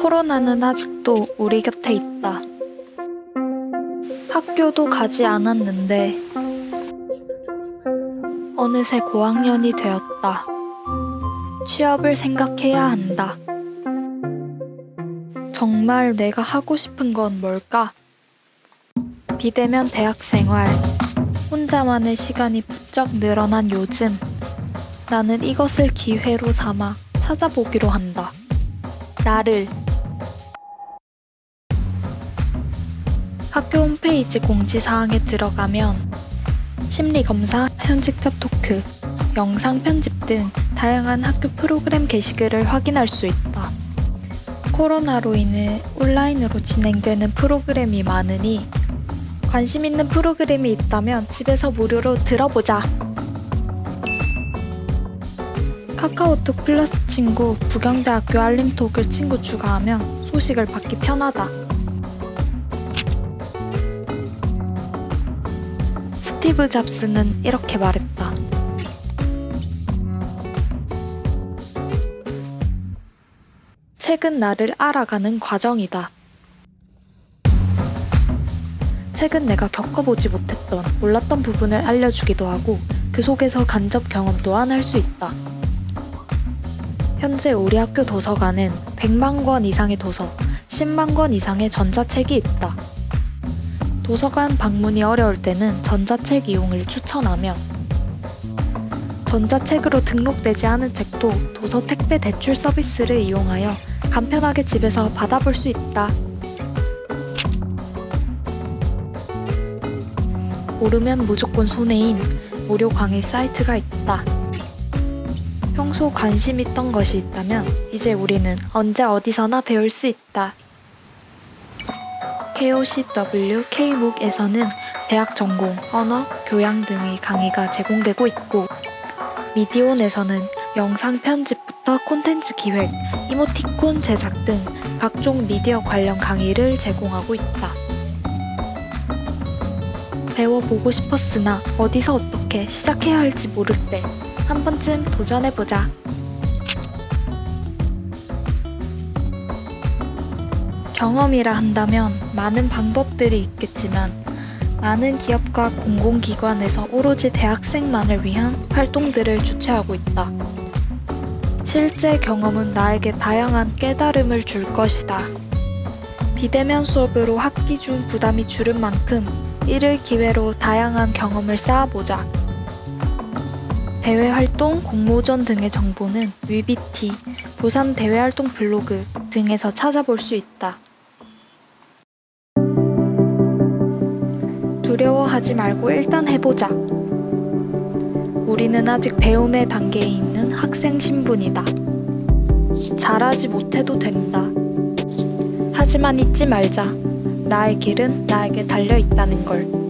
코로나는 아직도 우리 곁에 있다. 학교도 가지 않았는데 어느새 고학년이 되었다. 취업을 생각해야 한다. 정말 내가 하고 싶은 건 뭘까? 비대면 대학 생활. 혼자만의 시간이 부쩍 늘어난 요즘. 나는 이것을 기회로 삼아 찾아보기로 한다. 나를. 학교 홈페이지 공지사항에 들어가면 심리검사, 현직자 토크, 영상 편집 등 다양한 학교 프로그램 게시글을 확인할 수 있다. 코로나로 인해 온라인으로 진행되는 프로그램이 많으니 관심 있는 프로그램이 있다면 집에서 무료로 들어보자. 카카오톡 플러스 친구 부경대학교 알림톡을 친구 추가하면 소식을 받기 편하다. 스티브 잡스는 이렇게 말했다. 책은 나를 알아가는 과정이다. 책은 내가 겪어보지 못했던 몰랐던 부분을 알려주기도 하고 그 속에서 간접 경험 또한 할 수 있다. 현재 우리 학교 도서관은 100만 권 이상의 도서, 10만 권 이상의 전자책이 있다. 도서관 방문이 어려울 때는 전자책 이용을 추천하며 전자책으로 등록되지 않은 책도 도서 택배 대출 서비스를 이용하여 간편하게 집에서 받아볼 수 있다. 모르면 무조건 손해인 무료 강의 사이트가 있다. 평소 관심 있던 것이 있다면 이제 우리는 언제 어디서나 배울 수 있다. KOCW K묵에서는 대학 전공, 언어, 교양 등의 강의가 제공되고 있고 미디온에서는 영상 편집부터 콘텐츠 기획, 이모티콘 제작 등 각종 미디어 관련 강의를 제공하고 있다. 배워보고 싶었으나 어디서 어떻게 시작해야 할지 모를 때 한 번쯤 도전해보자. 경험이라 한다면 많은 방법들이 있겠지만 많은 기업과 공공기관에서 오로지 대학생만을 위한 활동들을 주최하고 있다. 실제 경험은 나에게 다양한 깨달음을 줄 것이다. 비대면 수업으로 학기 중 부담이 줄은 만큼 이를 기회로 다양한 경험을 쌓아보자. 대외 활동, 공모전 등의 정보는 위비티, 부산 대외활동 블로그 등에서 찾아볼 수 있다. 두려워하지 말고 일단 해보자. 우리는 아직 배움의 단계에 있는 학생 신분이다. 잘하지 못해도 된다. 하지만 잊지 말자. 나의 길은 나에게 달려 있다는 걸.